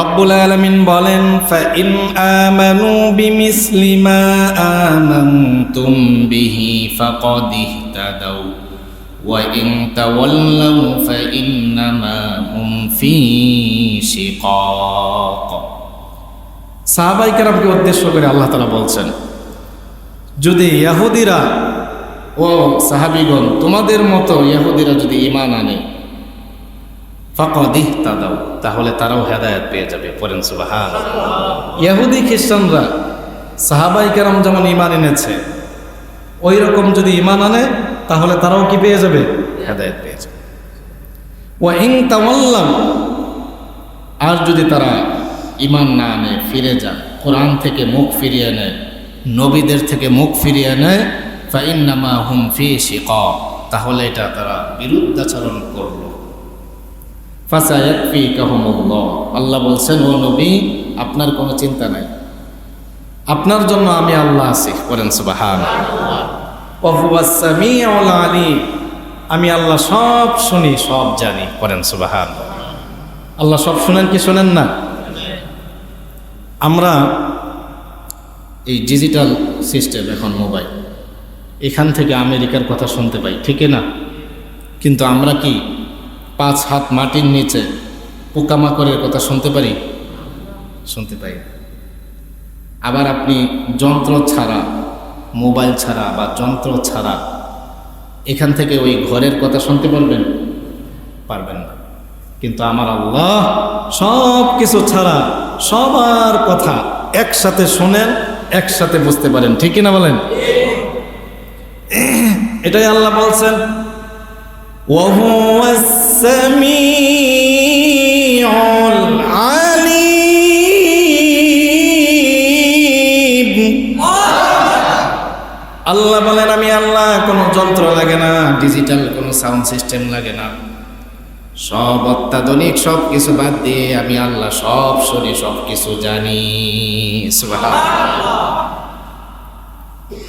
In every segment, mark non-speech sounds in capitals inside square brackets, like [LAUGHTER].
রব্বুল আলমিন বলেন, ফাইন আমানু বিমিসলি মা আমানতুম বিহি ফাকাদ ইহতাদাউ, ওয়া ইন তাওয়াল্লাউ ফাইন্নামা হুম ফি শিকাক। সাহাবাই কেরামকে উদ্দেশ্য করে আল্লাহ তাআলা বলছেন, যদি ইয়াহুদিরা ও সাহাবিগণ তোমাদের মতো ইয়াহুদিরা যদি ইমান আনে ফাকদিহ তাদাও তাহলে তারাও হেদায়েত পেয়ে যাবে পড়েন সুবাহান ইহুদি খ্রিস্টানরা সাহাবাই কেরাম যেমন ইমান এনেছে ওই রকম যদি ইমান আনে তাহলে তারাও কি পেয়ে যাবে? হেদায়েত পেয়ে যাবে। ও ইং তাওয়াল্লাম আর যদি তারা ইমান না আনে ফিরে যায় কোরআন থেকে মুখ ফিরিয়ে নেয় নবীদের থেকে মুখ ফিরিয়ে নেয় ফাইন্নামা হুম ফি শিকাক তাহলে এটা তারা বিরুদ্ধাচরণ করল। ফাসায়াকফি কাহমুল্লাহ আল্লাহ বলছেন, ও নবী, আপনার কোনো চিন্তা নাই। আপনার জন্য আমি আল্লাহ আছি। করেন সুবাহান আলী আমি আল্লাহ সব শুনি, সব জানি। করেন সুবাহান আল্লাহ সব শুনেন কি শোনেন না? আমরা এই ডিজিটাল সিস্টেম এখন মোবাইল এখান থেকে আমেরিকার কথা শুনতে পাই ঠিক না? কিন্তু আমরা কি পাঁচ হাত মাটির নিচে পোকামাকড়ের কথা শুনতে পারি? শুনতে পাই। আবার আপনি যন্ত্র ছাড়া, মোবাইল ছাড়া বা যন্ত্র ছাড়া এখান থেকে ওই ঘরের কথা শুনতে পারবেন? পারবেন না। কিন্তু আমার আল্লাহ সব কিছু ছাড়া সবার কথা একসাথে শোনেন, একসাথে বুঝতে পারেন। ঠিক না বলেন? এটাই আল্লাহ বলছেন। ওয়াহুয়া السميع العليم আল্লাহ বলেন আমি আল্লাহ কোনো যন্ত্র লাগে না ডিজিটাল কোনো সাউন্ড সিস্টেম লাগে না সব অত্যাধুনিক সব কিছু বাদ দিয়ে আমি আল্লাহ সব শুনি সব কিছু জানি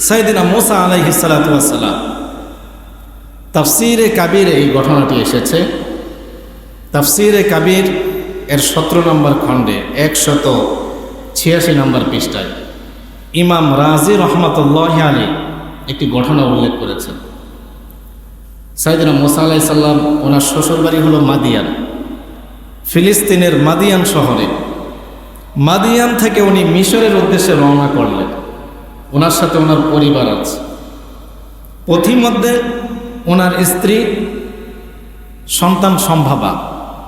সাইদিনা মোসা আলাইহিস সালাতু ওয়াস সালাম তাফসিরে কাবির এই ঘটনাটি এসেছে। তাফসিরে কাবির এর সতেরো নম্বর খণ্ডে, একশত ছিয়াশি নম্বর পৃষ্ঠায় ইমাম রাজি রহমতুল্লাহ আলী একটি ঘটনা উল্লেখ করেছেন। সাইদিনা মোসা আলাই সাল্লাম ওনার শ্বশুরবাড়ি হলো মাদিয়ান। ফিলিস্তিনের মাদিয়ান শহরে। মাদিয়ান থেকে উনি মিশরের উদ্দেশ্যে রওনা করলেন। ওনার সাথে ওনার পরিবার আছে। পথিমধ্যে ওনার স্ত্রী সন্তান সম্ভাবা।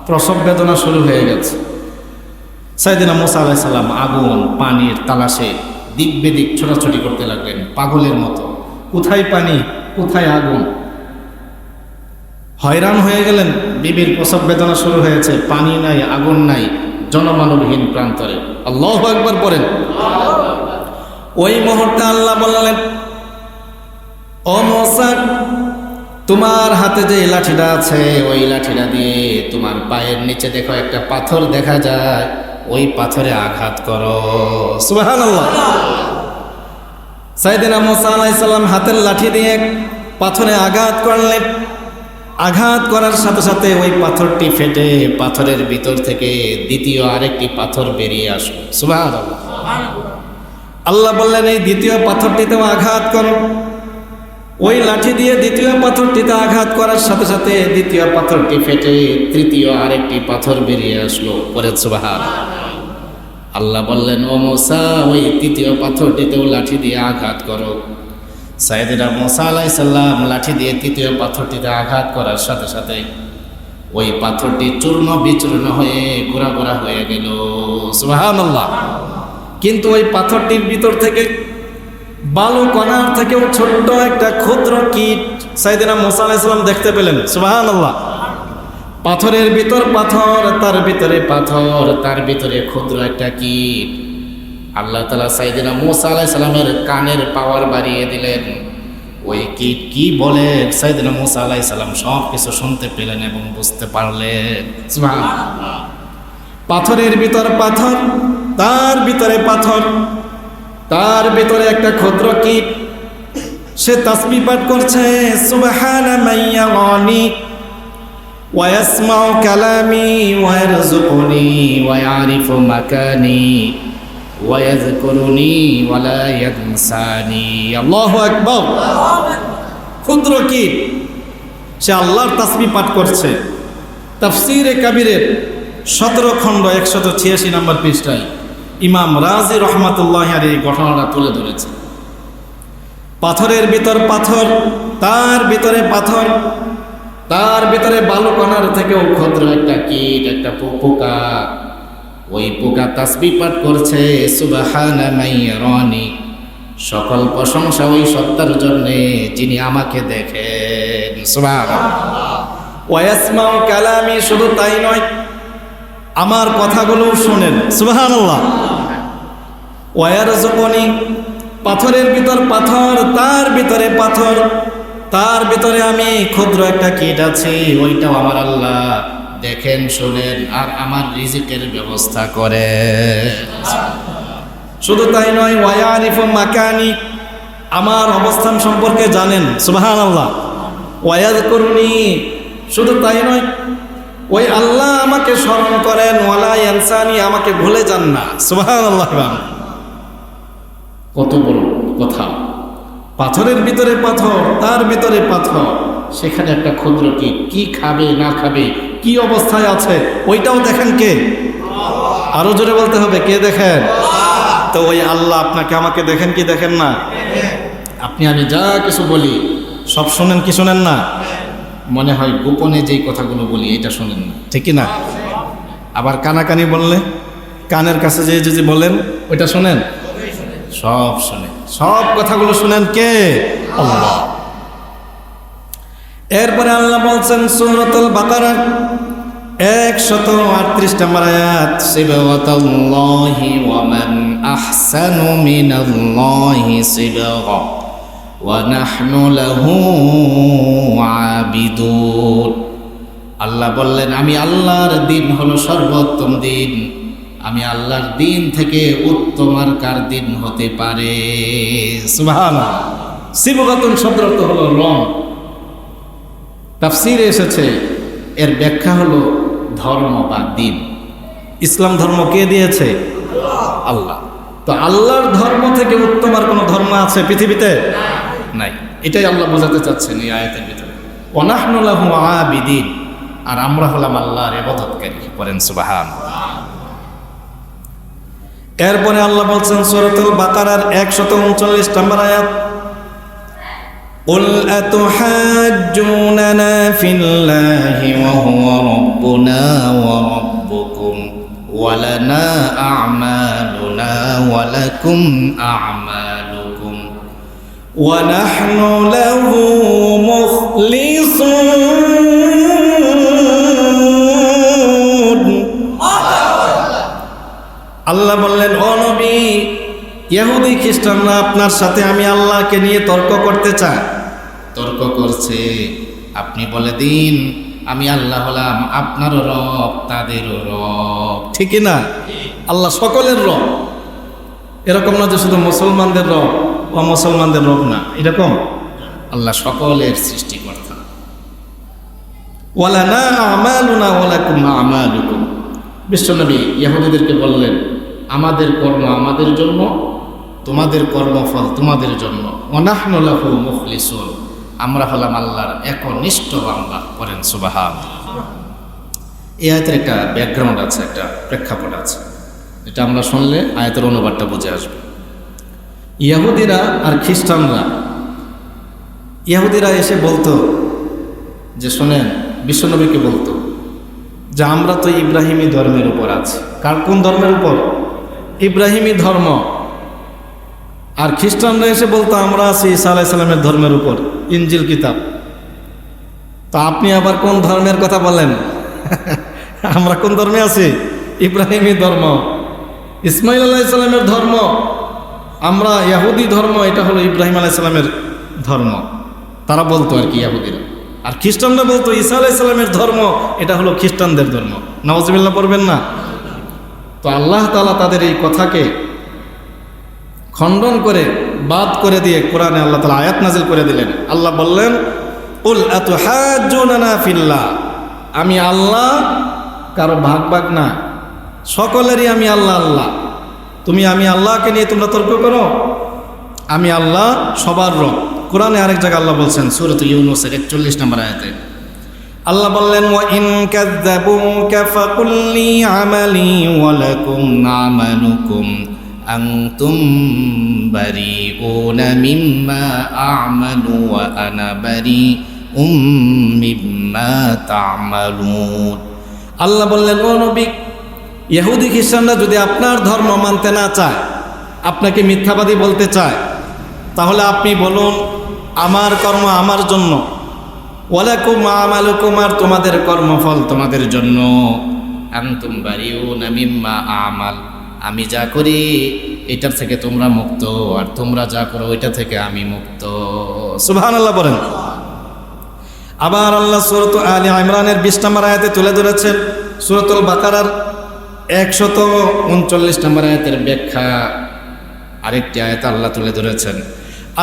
প্রসব বেদনা শুরু হয়ে গেছে। সাইদিনা মোসা আলাহ সাল্লাম আগুন, পানির তালাশে দিক বেদিক ছোটাছুটি করতে লাগলেন, পাগলের মতো। কোথায় পানি, কোথায় আগুন? হয়রান হয়ে গেলেন, বিবির প্রসব বেদনা শুরু হয়েছে, পানি নাই, আগুন নাই, জনমানবহীন প্রান্তরে। আল্লাহ একবার পড়েন। ওই মুহূর্তে আল্লাহ বললেন, ও তোমার হাতে যে লাঠিটা আছে, ওই লাঠিটা দিয়ে তোমার পায়ের নিচে দেখো একটা পাথর দেখা যায়। ওই পাথরে আঘাত করো। সুবাহান হাতের লাঠি দিয়ে পাথরে আঘাত করলেন। আঘাত করার সাথে সাথে ওই পাথরটি ফেটে পাথরের ভিতর থেকে দ্বিতীয় আরেকটি পাথর বেরিয়ে আসলো। সুবাহ আল্লাহ বললেন, এই দ্বিতীয় পাথরটিতেও আঘাত করো। ওই লাঠি দিয়ে দ্বিতীয় পাথরটিতে আঘাত করার সাথে সাথে দ্বিতীয় পাথরটি ফেটে তৃতীয় আরেকটি পাথর বেরিয়ে আসলো পরে সুবাহার আল্লাহ বললেন, ও মোসা, ওই তৃতীয় পাথরটিতেও লাঠি দিয়ে আঘাত করো। সাইদিনা মোসা আলাই সাল্লাম লাঠি দিয়ে তৃতীয় পাথরটিতে আঘাত করার সাথে সাথে ওই পাথরটি চূর্ণ বিচূর্ণ হয়ে গোড়া গোড়া হয়ে গেল। আল্লাহ কিন্তু ওই পাথরটির ভিতর থেকে বালু কণার থেকেও ছোট্ট একটা ক্ষুদ্র কীট সাইদিনা মোসা আলাইসাল্লাম দেখতে পেলেন। সুবাহান আল্লাহ পাথরের ভিতর পাথর, তার ভিতরে পাথর, তার ভিতরে ক্ষুদ্র একটা কীট। আল্লাহ তালা সাইদিনা মোসা আলাহ সাল্লামের কানের পাওয়ার বাড়িয়ে দিলেন। ওই কীট কি বলে? সাইদিনা মোসা আলাহ সাল্লাম সব কিছু শুনতে পেলেন এবং বুঝতে পারলেন। পাথরের ভিতর পাথর, তার ভিতরে পাথর। তার ভিতরে একটা ক্ষুদ্র কীট সে তাসবি পাঠ করছে সুবহানা মাইয়া ويسمع كلامي ويرزقني ويعرف مكاني ويذكرني ولا ينساني الله أكبر ক্ষুদ্র কি সে আল্লাহর তাসবি পাঠ করছে তাফসিরে কাবিরের সতেরো খণ্ড একশত ছিয়াশি নম্বর পৃষ্ঠায় ইমাম রাজি রহমাতুল্লাহ আর এই ঘটনাটা তুলে ধরেছে। পাথরের ভিতর পাথর, তার ভিতরে পাথর, তার ভিতরে বালু কণার থেকেও ক্ষুদ্র একটা কীট, একটা পোকা। ওই পোকা তাসবি পাঠ করছে সকল প্রশংসা ওই সত্তার জন্যে যিনি আমাকে দেখেন ওয়াসমাউ কালামি শুধু তাই নয়, আমার কথাগুলোও শোনেন সুবহানাল্লাহ ওয়ারজুকনি পাথরের ভিতর পাথর, তার ভিতরে পাথর, তার ভিতরে আমি ক্ষুদ্র একটা কীট আছি, ওইটাও আমার আল্লাহ। দেখেন, শোনেন, আর আমার রিজিকের ব্যবস্থা করে। শুধু তাই নয় ওয়ারিফ মাকানি, আমার অবস্থান সম্পর্কে জানেন সুবাহান আল্লাহ ওয়াদ করুনি শুধু তাই নয়, ওই আল্লাহ আমাকে স্মরণ করেন, ওয়ালা ইয়ানসানি, আমাকে ভুলে যান না সুবাহান আল্লাহ কত বড় কথা। পাথরের ভিতরে পাথর, তার ভিতরে পাথর। সেখানে একটা ক্ষুদ্র কি কি খাবে, না খাবে, কি অবস্থায় আছে, ওইটাও দেখেন কে? আরও জোরে বলতে হবে, কে দেখেন? তো ওই আল্লাহ আপনাকে আমাকে দেখেন কি দেখেন না? আপনি, আমি যা কিছু বলি, সব শোনেন কি শোনেন না? মনে হয় গোপনে যেই কথাগুলো বলি, এটা শোনেন না। ঠিক কি না? আবার কানাকানি বললে, কানের কাছে যে যদি বলেন, ওইটা শোনেন? সব শোনেন সব কথাগুলো শুনেন কে? আল্লাহ। এরপরে আল্লাহ বলছেন, সূরাতুল বাকারা, একশত আটত্রিশ নম্বর আয়াত সিবাতাল্লাহি ওয়া মান আহসানু মিনাল্লাহি সিবাগা, ওয়া নাহনু লাহু আবিদুন। আল্লাহ বললেন, আমি আল্লাহর দিন হলো সর্বোত্তম দিন। আমি আল্লাহর দিন থেকে উত্তম আর কার দিন হতে পারে? সুবহানাল্লাহ। সিবগাতুন শব্দ অর্থ হলো রং। তাফসিরে এসেছে, এর ব্যাখ্যা হলো ধর্ম বা দিন। ইসলাম ধর্ম কে দিয়েছে? আল্লাহ। তো আল্লাহর ধর্ম থেকে উত্তম আর কোনো ধর্ম আছে পৃথিবীতে? নাই। এটাই আল্লাহ বোঝাতে চাচ্ছেন এই আয়াতের ভিতরে। অনাহনুল্লাহ আবিদিন। আর আমরা হলাম আল্লাহর এবাদতকারী করেন সুবাহান এরপরে আল্লাহ বলছেন সূরাতুল বাকারার 139 নম্বর আয়াত قل أتحاجوننا في الله وهو ربنا وربكم ولنا أعمالنا ولكم أعمالكم ونحن له مخلصون আল্লাহ বললেন ও নবী ইহুদি খ্রিস্টানরা আপনার সাথে আমি আল্লাহকে নিয়ে তর্ক করতে চাই তর্ক করছে। আপনি বলে দিন আমি আল্লাহ হলাম আপনারও রব তাদেরও রব। ঠিক না? আল্লাহ সকলের রব। এরকম না যে শুধু মুসলমানদের রব ও মুসলমানদের রব না এরকম? আল্লাহ সকলের সৃষ্টি সৃষ্টিকর্তা। ওয়ালা না আমালুনা ওয়ালাকুম আমালুকুম। বিশ্বনবী ইহুদিদেরকে বললেন আমাদের কর্ম আমাদের জন্য, তোমাদের কর্মফল তোমাদের জন্য। অনাহনুলাহু মুখলিসুন। আমরা হলাম আল্লাহর একনিষ্ঠ বান্দা করেন সুবাহান এই আয়তের একটা ব্যাকগ্রাউন্ড আছে, একটা প্রেক্ষাপট আছে। এটা আমরা শুনলে আয়তের অনুবাদটা বুঝে আসবে। ইয়াহুদিরা আর খ্রিস্টানরা, ইয়াহুদিরা এসে বলতো যে, শোনেন, বিশ্বনবীকে বলতো যে, আমরা তো ইব্রাহিমী ধর্মের উপর আছি। কার কোন ধর্মের উপর? ইব্রাহিমী ধর্ম। আর খ্রিস্টানরা এসে বলতো, আমরা আছি ঈসা আলাইসাল্লামের ধর্মের উপর ইঞ্জিল কিতাব। তা আপনি আবার কোন ধর্মের কথা বলেন? [LAUGHS] আমরা কোন ধর্মে আছি? ইব্রাহিমী ধর্ম, ইসমাইল আলাইসাল্লামের ধর্ম, আমরা ইয়াহুদি ধর্ম, এটা হলো ইব্রাহিম আলাইসাল্লামের ধর্ম। তারা বলতো আর কি ইয়াহুদিরা। আর খ্রিস্টানরা বলতো, ঈসা আলাইসাল্লামের ধর্ম, এটা হলো খ্রিস্টানদের ধর্ম। নওয়াজবিল্লা পড়বেন না? তো আল্লাহ তালা তাদের এই কথাকে খণ্ডন করে বাদ করে দিয়ে কোরআনে আল্লাহ তালা আয়াত নাজিল করে দিলেন। আল্লাহ বললেন, উল এত ফিল্লাহ। আমি আল্লাহ, কারও ভাগ ভাগ না। সকলেরই আমি আল্লাহ আল্লাহ। তুমি আমি আল্লাহকে নিয়ে তোমরা তর্ক করো। আমি আল্লাহ সবার রব। কোরআনে আরেক জায়গায় আল্লাহ বলছেন, সুরত ইউনুসের একচল্লিশ নম্বর আয়াতে। আল্লাহ বললেন ওয়া ইন কাযযাবুকা ফাকুল লি আমালি ওয়া লাকুম আমালুকুম আনতুম বারিউনা মিম্মা আ'মালু ওয়া আনা বারিউম মিম্মা তা'মালুন। আল্লাহ বললেন, ও নবী, ইহুদি খ্রিস্টানরা যদি আপনার ধর্ম মানতে না চায়, আপনাকে মিথ্যাবাদী বলতে চায়, তাহলে আপনি বলুন, আমার কর্ম আমার জন্য। ওয়ালাকুম আমালুকুম আর তোমাদের কর্মফল তোমাদের জন্য। আনতুম বারিউনা মিম্মা আমাল। আমি যা করি এটার থেকে তোমরা মুক্ত আর তোমরা যা করো ওইটা থেকে আমি মুক্ত। সুবহানাল্লাহ বলেন। আবার আল্লাহ সুরত আলী ইমরানের বিশ নম্বর আয়াতে তুলে ধরেছেন সুরতুল বাকারার একশত উনচল্লিশ নম্বর আয়াতের ব্যাখ্যা। আরেকটি আয়াত আল্লাহ তুলে ধরেছেন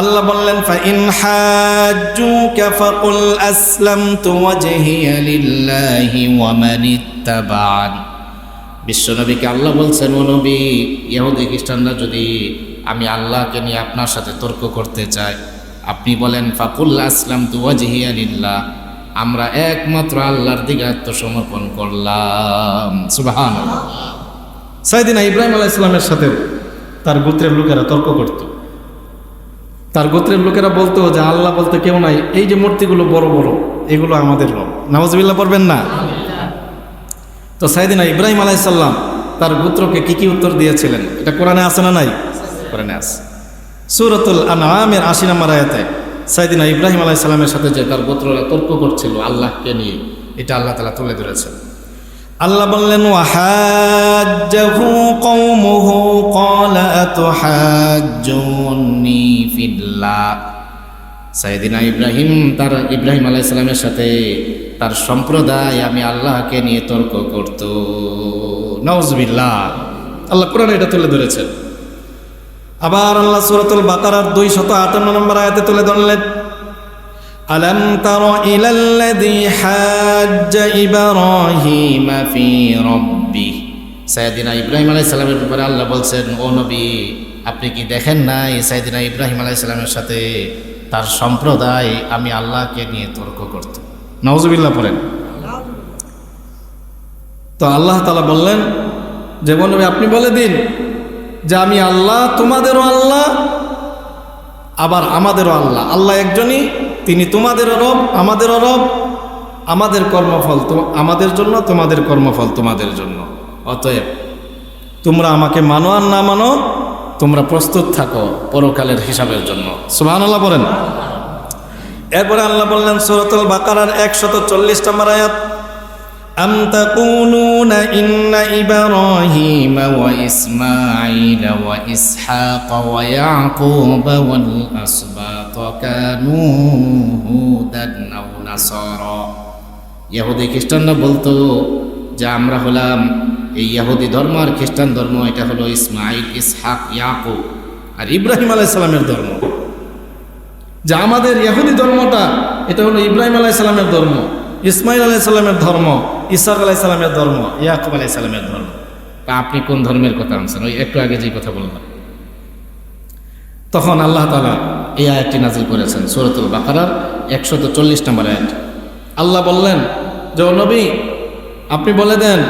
আল্লাহ বললেন, ফাইন হাজ্জুকা ফাকুল আসলামতু ওয়াজহিয়া লিল্লাহি ওয়া মান ইত্তাবা'আন। বিশ্বনবীকে আল্লাহ বলছেন, ও নবী, ইহুদি খ্রিস্টানরা যদি আমি আল্লাহকে নিয়ে আপনার সাথে তর্ক করতে চাই, আপনি বলেন, ফাকুল আসলাম তু ওয়াজহিয়া লিল্লাহ। আমরা একমাত্র আল্লাহর দিকে আত্মসমর্পণ করলাম। সুবাহান সাইদিনা ইব্রাহিম আলাহ ইসলামের সাথে তার গোত্রের লোকেরা তর্ক করত। তার গোত্রের লোকেরা বলতো যে আল্লাহ বলতে, কেউ নাই, এই যে মূর্তিগুলো বড় বড়, এগুলো আমাদের রব। নওয়াজবিল্লাহ পড়বেন না? তো সাইদিনা ইব্রাহিম আলাইসাল্লাম তার গোত্রকে কি কি উত্তর দিয়েছিলেন? এটা কোরআনে আছে না নাই? কোরআনে আছে। সুরতুল আনআমের আশি নম্বর আয়াতে সাইদিনা ইব্রাহিম আলাইসাল্লামের সাথে যে তার গোত্ররা তর্ক করছিল আল্লাহকে নিয়ে, এটা আল্লাহ তালা তুলে ধরেছেন। আল্লাহ বললেন সাইদিনা ইব্রাহিম তার, ইব্রাহিম আলাইসাল্লামের সাথে তার সম্প্রদায় আমি আল্লাহকে নিয়ে তর্ক করত। নওজবিল্লাহ আল্লাহ কোরআন এটা তুলে ধরেছেন। আবার আল্লাহ সুরাতুল বাকারার দুই শত আটান্ন নম্বর আয়াতে তুলে ধরলেন ألم تر إلى الذي حاج إبراهيم في ربه সাইদিনা ইব্রাহিম আলাই সালামের ব্যাপারে আল্লাহ বলছেন ও নবী আপনি কি দেখেন নাই সাইদিনা ইব্রাহিম আলাই সালামের সাথে তার সম্প্রদায় আমি আল্লাহকে নিয়ে তর্ক করত নওজবিল্লাহ পড়েন তো আল্লাহ তালা বললেন যে নবী আপনি বলে দিন যে আমি আল্লাহ তোমাদেরও আল্লাহ আবার আমাদেরও আল্লাহ আল্লাহ একজনই তিনি তোমাদের অরব আমাদের অরব আমাদের কর্মফল, তো আমাদের জন্য, তোমাদের কর্মফল, তোমাদের জন্য। অতএব, তোমরা আমাকে মানো আর না মানো, তোমরা প্রস্তুত থাকো পরকালের হিসাবের জন্য। সুবাহ আল্লাহ বলেন। এরপরে আল্লাহ বললেন, সুরতুল বাকারার একশত চল্লিশটা নম্বর আয়াত। أم تقولون إن إبراهيم وإسماعيل وإسحاق ويعقوب والأسباط كانوا هودا أو نصارى ইহুদি খ্রিস্টানরা বলতো যে আমরা হলাম এই ইহুদি ধর্ম আর খ্রিস্টান ধর্ম এটা হলো ইসমাইল ইসহাক ইয়াকুব আর ইব্রাহিম আলাইসালামের ধর্ম যে আমাদের ইহুদি ধর্মটা এটা হলো ইব্রাহিম আলাইসালামের ধর্ম ইসমাইল আলাইসাল্লামের ধর্ম ইসাক আলাইসাল্লামের ধর্ম ইয়াকুব আলাইসাল্লামের ধর্ম। তা আপনি কোন ধর্মের কথা আনছেন? ওই একটু আগে যে কথা বললাম। তখন আল্লাহ তালা এই আয়াতটি নাজিল করেছেন সুরতুল বাকারার একশত চল্লিশ নম্বর আয়াত। আল্লাহ বললেন যে নবী আপনি বলে দেন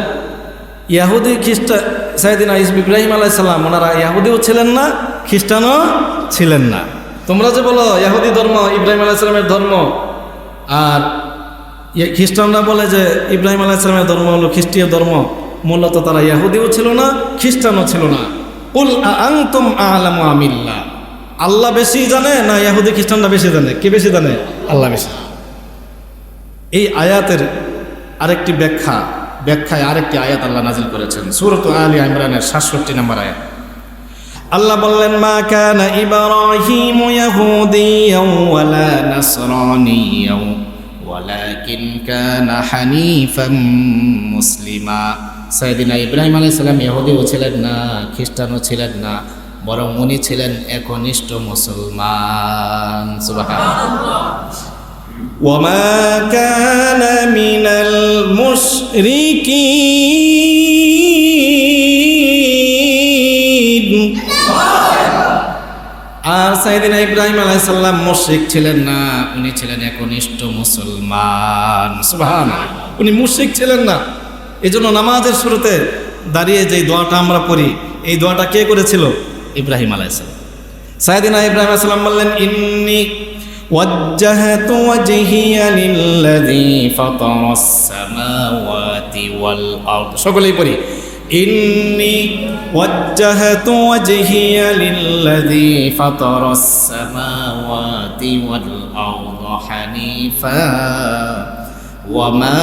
ইয়াহুদি খ্রিস্টা সাইদিন ইব্রাহিম আলাইসাল্লাম ওনারা ইয়াহুদিও ছিলেন না খ্রিস্টানও ছিলেন না। তোমরা যে বলো ইয়াহুদি ধর্ম ইব্রাহিম আলাইসাল্লামের ধর্ম আর খ্রিস্টানরা বলে যে ইব্রাহিম আলাইসালামের ধর্ম হলো খ্রিস্টীয় ধর্ম। মূলত তারা ইয়াহুদিও ছিল না, খ্রিস্টানও ছিল না। উল আংতুম আলাম আমিল্লা। আল্লাহ বেশি জানে না ইয়াহুদি খ্রিস্টানরা বেশি জানে? কে বেশি জানে? আল্লাহ বেশি এই আয়াতের আরেকটি ব্যাখ্যা, ব্যাখ্যায় আরেকটি আয়াত আল্লাহ নাজিল করেছেন। সুরত আলী ইমরানের সাতষট্টি নম্বর আয়াত। আল্লাহ বললেন, মা কানা ইব্রাহিম ইয়াহুদিয়াও ওয়ালা নাসরানিয়াও ولكن كان حنيفا মুসলিমা সাইদিনা ইব্রাহিম আলাইহিস সালাম ইহুদিও ছিলেন না খ্রিস্টানও ছিলেন না বরং উনি ছিলেন একনিষ্ঠ মুসলমান সুবহানাল্লাহ وما كان من المشركين আর সাইদিনা ইব্রাহিম আলাইসাল্লাম মুশরিক ছিলেন না উনি ছিলেন একনিষ্ঠ মুসলমান সুবহান উনি মুশরিক ছিলেন না এই জন্য নামাজের শুরুতে দাঁড়িয়ে যে দোয়াটা আমরা পড়ি এই দোয়াটা কে করেছিল ইব্রাহিম আলাইসাল্লাম সাইদিনা ইব্রাহিম আলাইসাল্লাম বললেন ইন্নি وجهت وجهي للذي فطر السماوات والأرض সকলেই পড়ি إني وجهت وجهي للذي فطر السماوات والأرض حنيفا وما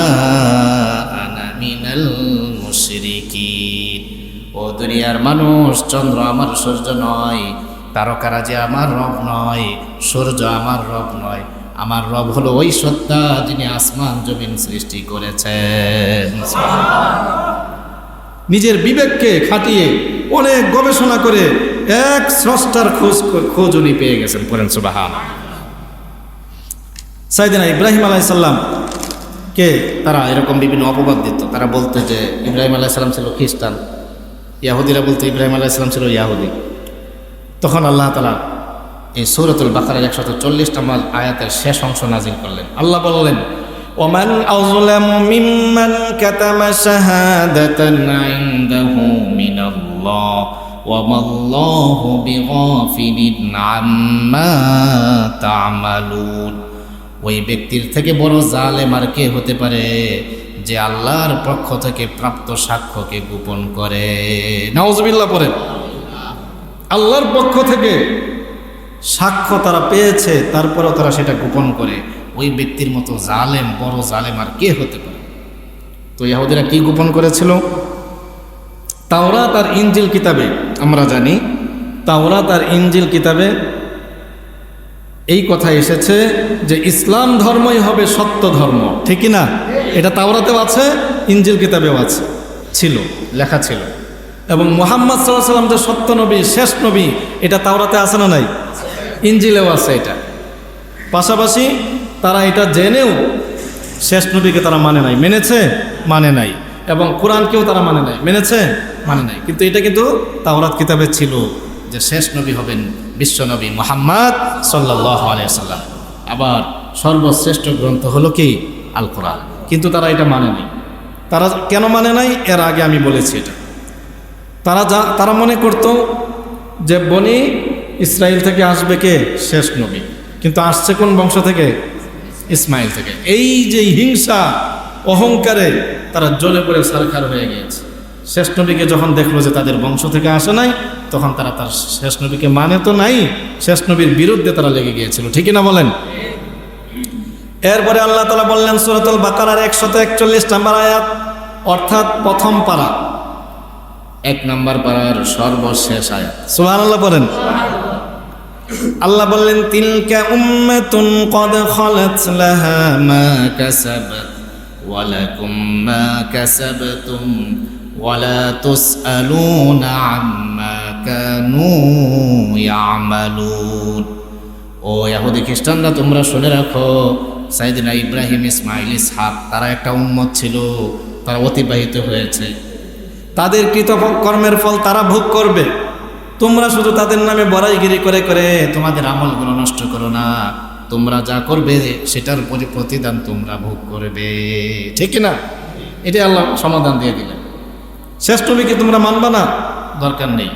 أنا من المشركين ও দুনিয়ার মানুষ চন্দ্র আমার সূর্য নয় তারকারা যে আমার রব নয় সূর্য আমার রব নয় আমার রব হলো ওই সত্তা যিনি আসমান জমিন সৃষ্টি করেছেন নিজের বিবেককে খাটিয়ে অনেক গবেষণা করে এক স্রষ্টার খোঁজ খোঁজ উনি পেয়ে গেছেন, পড়েন সুবাহান সাইদিনা ইব্রাহিম আলাইসাল্লাম কে? তারা এরকম বিভিন্ন অপবাদ দিত। তারা বলতো যে ইব্রাহিম আলাইসাল্লাম ছিল খ্রিস্টান। ইয়াহুদিরা বলতে ইব্রাহিম আলাইসাল্লাম ছিল ইয়াহুদি। তখন আল্লাহ তালা এই সৌরতুল বাকারের একশত চল্লিশ নম্বর আয়াতের শেষ অংশ নাজিল করলেন। আল্লাহ বললেন ومن أظلم ممن كتم شهادة عنده من الله وما الله بغافل عما تعملون ওই ব্যক্তির থেকে বড় জালেম আর কে হতে পারে যে আল্লাহর পক্ষ থেকে প্রাপ্ত সাক্ষ্যকে গোপন করে নওয়াজবিল্লাহ পড়েন আল্লাহর পক্ষ থেকে সাক্ষ্য তারা পেয়েছে তারপরেও তারা সেটা গোপন করে ওই ব্যক্তির মতো জালেম, বড় জালেম আর কে হতে পারে? তো ইহুদিরা কি গোপন করেছিল? তাওরা তার ইঞ্জিল কিতাবে আমরা জানি তাওরা তার ইঞ্জিল কিতাবে এই কথা এসেছে যে ইসলাম ধর্মই হবে সত্য ধর্ম ঠিকই না? এটা তাওরাতেও আছে ইঞ্জিল কিতাবেও আছে, ছিল, লেখা ছিল। এবং মোহাম্মদ সাল্লাহ সাল্লাম যে সত্য নবী, শেষ নবী, এটা তাওরাতে আছে না নাই? ইঞ্জিলেও আছে এটা। পাশাপাশি তারা এটা জেনেও শেষ নবীকে তারা মানে নাই, মেনেছে মানে নাই। এবং কোরআনকেও তারা মানে নাই, মেনেছে মানে নাই। কিন্তু এটা কিন্তু তাওরাত কিতাবে ছিল যে শেষ নবী হবেন বিশ্বনবী মোহাম্মদ সাল্লাহ আলিয়াল্লাম আবার সর্বশ্রেষ্ঠ গ্রন্থ হলো কি? আল কোরআন কিন্তু তারা এটা মানে নাই। তারা কেন মানে নাই? এর আগে আমি বলেছি এটা। তারা যা, তারা মনে করত যে বনি ইসরায়েল থেকে আসবে কে? শেষ নবী। কিন্তু আসছে কোন বংশ থেকে? ইসমাইল থেকে। এই যে হিংসা অহংকারে তারা জ্বলে পড়ে সারখার হয়ে গিয়েছে। শেষ নবীকে যখন দেখল যে তাদের বংশ থেকে আসে নাই তখন তারা তার শেষ নবীকে মানে তো নাই শেষ নবীর বিরুদ্ধে তারা লেগে গিয়েছিল। ঠিকই না বলেন? এরপরে আল্লাহ তালা বললেন সুরতুল বাকারার একশত একচল্লিশ নাম্বার আয়াত অর্থাৎ প্রথম পারা। এক নাম্বার পাড়ার সর্বশেষ আয়াত। সুবহান আল্লাহ বলেন আল্লাহ বললেন, তিলকা উম্মাতুন কদ খালাত লাহা মা কাসাবাত ওয়া লাকুম মা কাসাবতুম, ওয়ালা তুসআলুনা আম্মা কানু ইয়ামালুন। ও ইহুদি খ্রিস্টানরা, তোমরা শুনে রাখো সাইদিনা ইব্রাহিম, ইসমাইল, ইসহাক, তারা একটা উম্মত ছিল, তারা অতিবাহিত হয়েছে। তাদের কৃত কর্মের ফল তারা ভোগ করবে। তোমরা শুধু তাদের নামে বড়াইগিরি করে করে তোমাদের আমলগুলো নষ্ট করো না। তোমরা যা করবে, সেটার পরি প্রতিদান তোমরা ভোগ করবে। ঠিক না? এটাই আল্লাহ সমাধান দিয়ে দিলেন। শেষ নবীকে তোমরা মানবা না? দরকার নেই।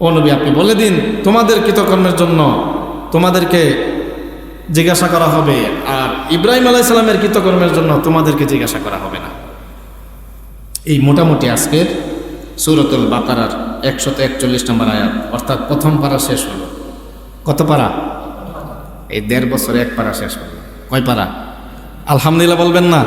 ও নবী, আপনি বলে দিন, তোমাদের কৃতকর্মের জন্য তোমাদেরকে জিজ্ঞাসা করা হবে, আর ইব্রাহিম আলাইসাল্লামের কৃতকর্মের জন্য তোমাদেরকে জিজ্ঞাসা করা হবে না। এই মোটামুটি আজকের সুরতুল বাকারার একশত একচল্লিশ নম্বর আয়াত। অর্থাৎ প্রথম পারা শেষ হল। কত পারা? এই দেড় বছরে এক পারা শেষ হল। কয় পারা? আলহামদুলিল্লাহ বলবেন না।